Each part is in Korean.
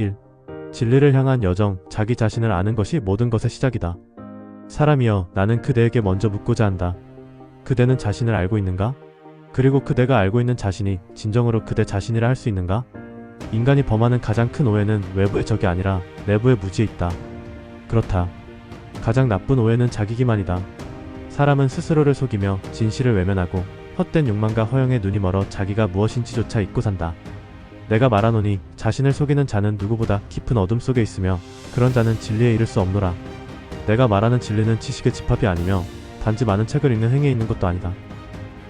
1. 진리를 향한 여정, 자기 자신을 아는 것이 모든 것의 시작이다. 사람이여, 나는 그대에게 먼저 묻고자 한다. 그대는 자신을 알고 있는가? 그리고 그대가 알고 있는 자신이 진정으로 그대 자신이라 할 수 있는가? 인간이 범하는 가장 큰 오해는 외부의 적이 아니라 내부의 무지에 있다. 그렇다. 가장 나쁜 오해는 자기 기만이다. 사람은 스스로를 속이며 진실을 외면하고 헛된 욕망과 허영에 눈이 멀어 자기가 무엇인지조차 잊고 산다. 내가 말하노니 자신을 속이는 자는 누구보다 깊은 어둠 속에 있으며 그런 자는 진리에 이를 수 없노라. 내가 말하는 진리는 지식의 집합이 아니며 단지 많은 책을 읽는 행위에 있는 것도 아니다.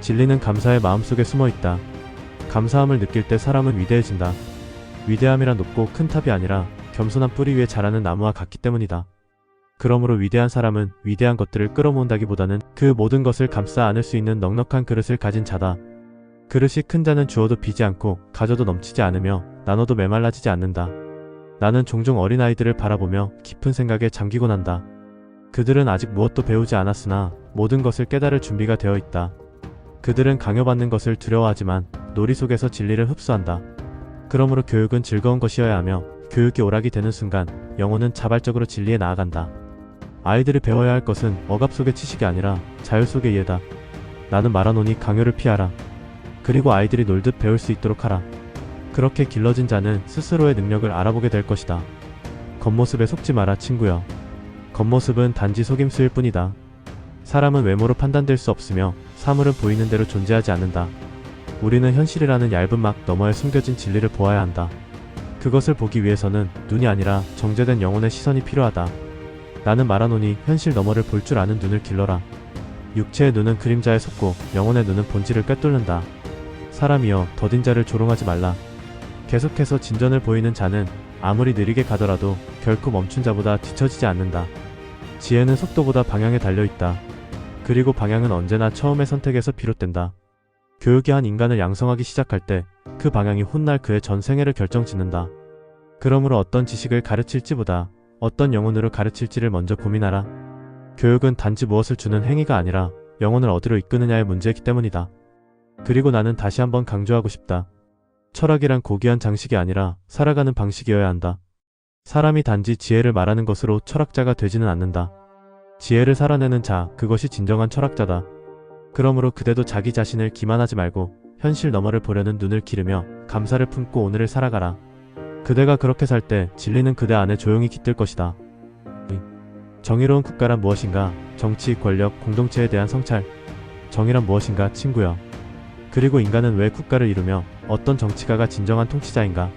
진리는 감사의 마음속에 숨어 있다. 감사함을 느낄 때 사람은 위대해진다. 위대함이란 높고 큰 탑이 아니라 겸손한 뿌리 위에 자라는 나무와 같기 때문이다. 그러므로 위대한 사람은 위대한 것들을 끌어모은다기보다는 그 모든 것을 감싸 안을 수 있는 넉넉한 그릇을 가진 자다. 그릇이 큰 자는 주어도 비지 않고 가져도 넘치지 않으며 나눠도 메말라지지 않는다. 나는 종종 어린아이들을 바라보며 깊은 생각에 잠기곤 한다. 그들은 아직 무엇도 배우지 않았으나 모든 것을 깨달을 준비가 되어 있다. 그들은 강요받는 것을 두려워하지만 놀이 속에서 진리를 흡수한다. 그러므로 교육은 즐거운 것이어야 하며 교육이 오락이 되는 순간 영혼은 자발적으로 진리에 나아간다. 아이들이 배워야 할 것은 억압 속의 지식이 아니라 자유 속의 이해다. 나는 말하노니 강요를 피하라. 그리고 아이들이 놀듯 배울 수 있도록 하라. 그렇게 길러진 자는 스스로의 능력을 알아보게 될 것이다. 겉모습에 속지 마라 친구여. 겉모습은 단지 속임수일 뿐이다. 사람은 외모로 판단될 수 없으며 사물은 보이는 대로 존재하지 않는다. 우리는 현실이라는 얇은 막 너머에 숨겨진 진리를 보아야 한다. 그것을 보기 위해서는 눈이 아니라 정제된 영혼의 시선이 필요하다. 나는 말하노니 현실 너머를 볼 줄 아는 눈을 길러라. 육체의 눈은 그림자에 속고 영혼의 눈은 본질을 꿰뚫는다. 사람이여 더딘 자를 조롱하지 말라. 계속해서 진전을 보이는 자는 아무리 느리게 가더라도 결코 멈춘 자보다 뒤처지지 않는다. 지혜는 속도보다 방향에 달려 있다. 그리고 방향은 언제나 처음의 선택에서 비롯된다. 교육이 한 인간을 양성하기 시작할 때 그 방향이 훗날 그의 전 생애를 결정짓는다. 그러므로 어떤 지식을 가르칠지보다 어떤 영혼으로 가르칠지를 먼저 고민하라. 교육은 단지 무엇을 주는 행위가 아니라 영혼을 어디로 이끄느냐의 문제이기 때문이다. 그리고 나는 다시 한번 강조하고 싶다. 철학이란 고귀한 장식이 아니라 살아가는 방식이어야 한다. 사람이 단지 지혜를 말하는 것으로 철학자가 되지는 않는다. 지혜를 살아내는 자, 그것이 진정한 철학자다. 그러므로 그대도 자기 자신을 기만하지 말고 현실 너머를 보려는 눈을 기르며 감사를 품고 오늘을 살아가라. 그대가 그렇게 살 때 진리는 그대 안에 조용히 깃들 것이다. 정의로운 국가란 무엇인가? 정치, 권력, 공동체에 대한 성찰. 정의란 무엇인가, 친구여. 그리고 인간은 왜 국가를 이루며 어떤 정치가가 진정한 통치자인가?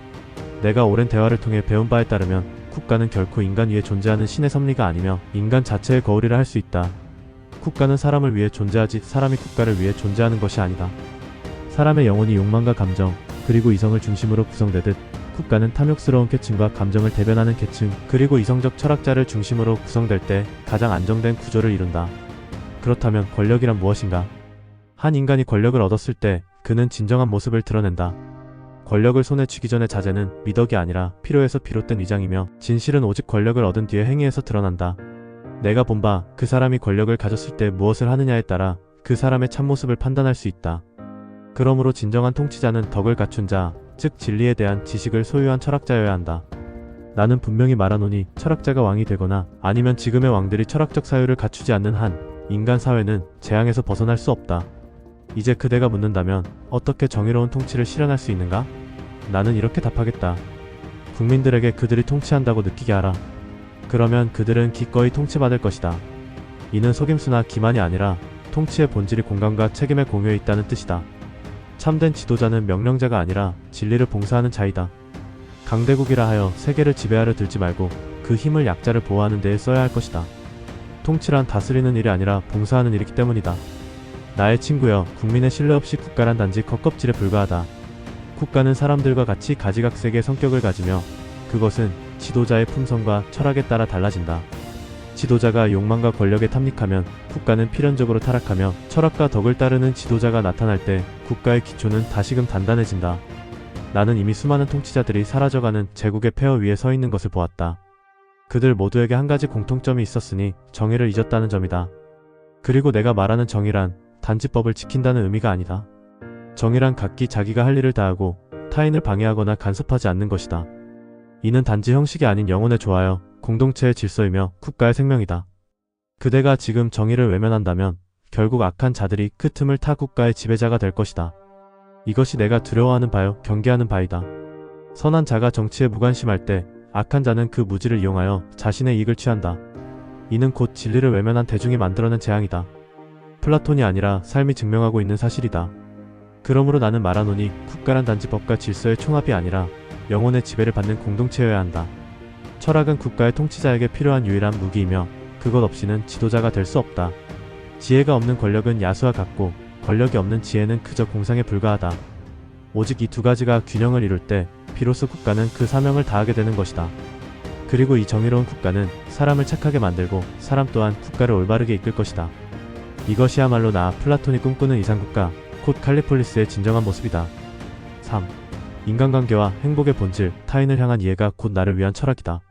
내가 오랜 대화를 통해 배운 바에 따르면 국가는 결코 인간 위에 존재하는 신의 섭리가 아니며 인간 자체의 거울이라 할 수 있다. 국가는 사람을 위해 존재하지 사람이 국가를 위해 존재하는 것이 아니다. 사람의 영혼이 욕망과 감정, 그리고 이성을 중심으로 구성되듯 국가는 탐욕스러운 계층과 감정을 대변하는 계층, 그리고 이성적 철학자를 중심으로 구성될 때 가장 안정된 구조를 이룬다. 그렇다면 권력이란 무엇인가? 한 인간이 권력을 얻었을 때 그는 진정한 모습을 드러낸다. 권력을 손에 쥐기 전의 자세는 미덕이 아니라 필요에서 비롯된 위장이며 진실은 오직 권력을 얻은 뒤의 행위에서 드러난다. 내가 본 바 그 사람이 권력을 가졌을 때 무엇을 하느냐에 따라 그 사람의 참모습을 판단할 수 있다. 그러므로 진정한 통치자는 덕을 갖춘 자, 즉 진리에 대한 지식을 소유한 철학자여야 한다. 나는 분명히 말하노니 철학자가 왕이 되거나 아니면 지금의 왕들이 철학적 사유를 갖추지 않는 한 인간 사회는 재앙에서 벗어날 수 없다. 이제 그대가 묻는다면 어떻게 정의로운 통치를 실현할 수 있는가? 나는 이렇게 답하겠다. 국민들에게 그들이 통치한다고 느끼게 하라. 그러면 그들은 기꺼이 통치받을 것이다. 이는 속임수나 기만이 아니라 통치의 본질이 공감과 책임의 공유에 있다는 뜻이다. 참된 지도자는 명령자가 아니라 진리를 봉사하는 자이다. 강대국이라 하여 세계를 지배하려 들지 말고 그 힘을 약자를 보호하는 데에 써야 할 것이다. 통치란 다스리는 일이 아니라 봉사하는 일이기 때문이다. 나의 친구여, 국민의 신뢰 없이 국가란 단지 컵껍질에 불과하다. 국가는 사람들과 같이 가지각색의 성격을 가지며 그것은 지도자의 품성과 철학에 따라 달라진다. 지도자가 욕망과 권력에 탐닉하면 국가는 필연적으로 타락하며 철학과 덕을 따르는 지도자가 나타날 때 국가의 기초는 다시금 단단해진다. 나는 이미 수많은 통치자들이 사라져가는 제국의 폐허 위에 서 있는 것을 보았다. 그들 모두에게 한 가지 공통점이 있었으니 정의를 잊었다는 점이다. 그리고 내가 말하는 정의란 단지 법을 지킨다는 의미가 아니다. 정의란 각기 자기가 할 일을 다하고 타인을 방해하거나 간섭하지 않는 것이다. 이는 단지 형식이 아닌 영혼의 조화여 공동체의 질서이며 국가의 생명이다. 그대가 지금 정의를 외면한다면 결국 악한 자들이 그 틈을 타 국가의 지배자가 될 것이다. 이것이 내가 두려워하는 바요 경계하는 바이다. 선한 자가 정치에 무관심할 때 악한 자는 그 무지를 이용하여 자신의 이익을 취한다. 이는 곧 진리를 외면한 대중이 만들어낸 재앙이다. 플라톤이 아니라 삶이 증명하고 있는 사실이다. 그러므로 나는 말하노니 국가란 단지 법과 질서의 총합이 아니라 영혼의 지배를 받는 공동체여야 한다. 철학은 국가의 통치자에게 필요한 유일한 무기이며 그것 없이는 지도자가 될 수 없다. 지혜가 없는 권력은 야수와 같고 권력이 없는 지혜는 그저 공상에 불과하다. 오직 이 두 가지가 균형을 이룰 때 비로소 국가는 그 사명을 다하게 되는 것이다. 그리고 이 정의로운 국가는 사람을 착하게 만들고 사람 또한 국가를 올바르게 이끌 것이다. 이것이야말로 나 플라톤이 꿈꾸는 이상국가, 곧 칼리폴리스의 진정한 모습이다. 3. 인간관계와 행복의 본질, 타인을 향한 이해가 곧 나를 위한 철학이다.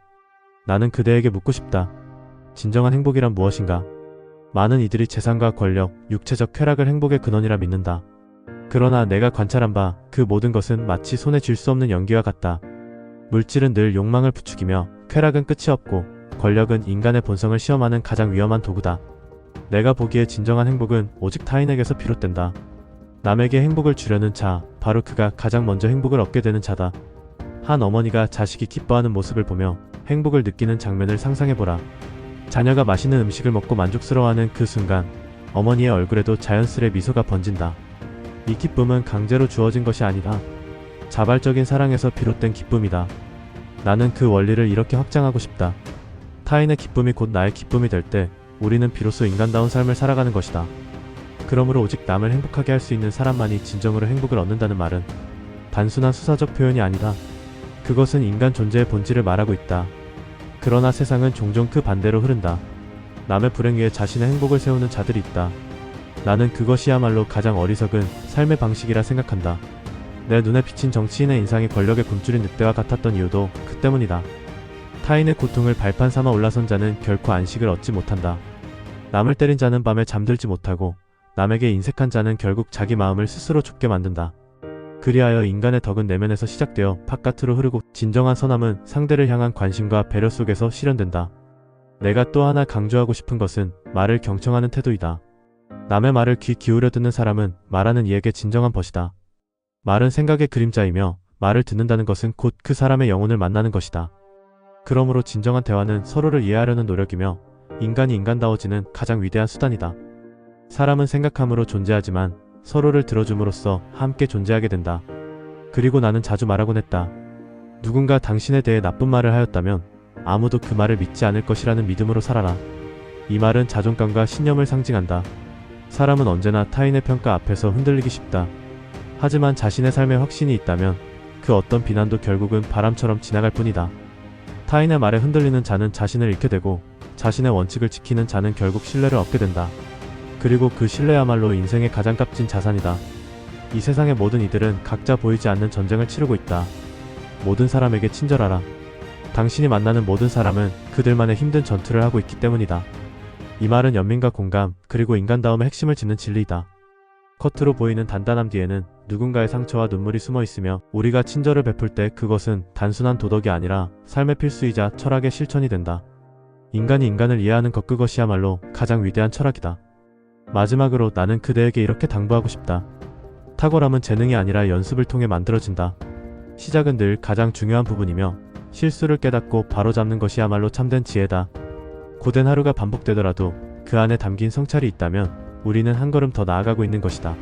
나는 그대에게 묻고 싶다. 진정한 행복이란 무엇인가? 많은 이들이 재산과 권력, 육체적 쾌락을 행복의 근원이라 믿는다. 그러나 내가 관찰한 바 그 모든 것은 마치 손에 쥘 수 없는 연기와 같다. 물질은 늘 욕망을 부추기며 쾌락은 끝이 없고 권력은 인간의 본성을 시험하는 가장 위험한 도구다. 내가 보기에 진정한 행복은 오직 타인에게서 비롯된다. 남에게 행복을 주려는 자, 바로 그가 가장 먼저 행복을 얻게 되는 자다. 한 어머니가 자식이 기뻐하는 모습을 보며 행복을 느끼는 장면을 상상해보라. 자녀가 맛있는 음식을 먹고 만족스러워하는 그 순간 어머니의 얼굴에도 자연스레 미소가 번진다. 이 기쁨은 강제로 주어진 것이 아니다. 자발적인 사랑에서 비롯된 기쁨이다. 나는 그 원리를 이렇게 확장하고 싶다. 타인의 기쁨이 곧 나의 기쁨이 될 때 우리는 비로소 인간다운 삶을 살아가는 것이다. 그러므로 오직 남을 행복하게 할 수 있는 사람만이 진정으로 행복을 얻는다는 말은 단순한 수사적 표현이 아니다. 그것은 인간 존재의 본질을 말하고 있다. 그러나 세상은 종종 그 반대로 흐른다. 남의 불행 위에 자신의 행복을 세우는 자들이 있다. 나는 그것이야말로 가장 어리석은 삶의 방식이라 생각한다. 내 눈에 비친 정치인의 인상이 권력의 굶주린 늑대와 같았던 이유도 그 때문이다. 타인의 고통을 발판 삼아 올라선 자는 결코 안식을 얻지 못한다. 남을 때린 자는 밤에 잠들지 못하고 남에게 인색한 자는 결국 자기 마음을 스스로 좁게 만든다. 그리하여 인간의 덕은 내면에서 시작되어 바깥으로 흐르고 진정한 선함은 상대를 향한 관심과 배려 속에서 실현된다. 내가 또 하나 강조하고 싶은 것은 말을 경청하는 태도이다. 남의 말을 귀 기울여 듣는 사람은 말하는 이에게 진정한 벗이다. 말은 생각의 그림자이며 말을 듣는다는 것은 곧 그 사람의 영혼을 만나는 것이다. 그러므로 진정한 대화는 서로를 이해하려는 노력이며 인간이 인간다워지는 가장 위대한 수단이다. 사람은 생각함으로 존재하지만 서로를 들어줌으로써 함께 존재하게 된다. 그리고 나는 자주 말하곤 했다. 누군가 당신에 대해 나쁜 말을 하였다면 아무도 그 말을 믿지 않을 것이라는 믿음으로 살아라. 이 말은 자존감과 신념을 상징한다. 사람은 언제나 타인의 평가 앞에서 흔들리기 쉽다. 하지만 자신의 삶에 확신이 있다면 그 어떤 비난도 결국은 바람처럼 지나갈 뿐이다. 타인의 말에 흔들리는 자는 자신을 잃게 되고 자신의 원칙을 지키는 자는 결국 신뢰를 얻게 된다. 그리고 그 신뢰야말로 인생의 가장 값진 자산이다. 이 세상의 모든 이들은 각자 보이지 않는 전쟁을 치르고 있다. 모든 사람에게 친절하라. 당신이 만나는 모든 사람은 그들만의 힘든 전투를 하고 있기 때문이다. 이 말은 연민과 공감, 그리고 인간다움의 핵심을 짓는 진리이다. 겉으로 보이는 단단함 뒤에는 누군가의 상처와 눈물이 숨어 있으며 우리가 친절을 베풀 때 그것은 단순한 도덕이 아니라 삶의 필수이자 철학의 실천이 된다. 인간이 인간을 이해하는 것 그것이야말로 가장 위대한 철학이다. 마지막으로 나는 그대에게 이렇게 당부하고 싶다. 탁월함은 재능이 아니라 연습을 통해 만들어진다. 시작은 늘 가장 중요한 부분이며 실수를 깨닫고 바로잡는 것이야말로 참된 지혜다. 고된 하루가 반복되더라도 그 안에 담긴 성찰이 있다면 우리는 한 걸음 더 나아가고 있는 것이다.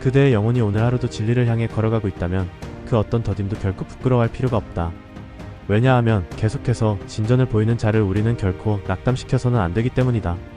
그대의 영혼이 오늘 하루도 진리를 향해 걸어가고 있다면 그 어떤 더딤도 결코 부끄러워할 필요가 없다. 왜냐하면 계속해서 진전을 보이는 자를 우리는 결코 낙담시켜서는 안 되기 때문이다.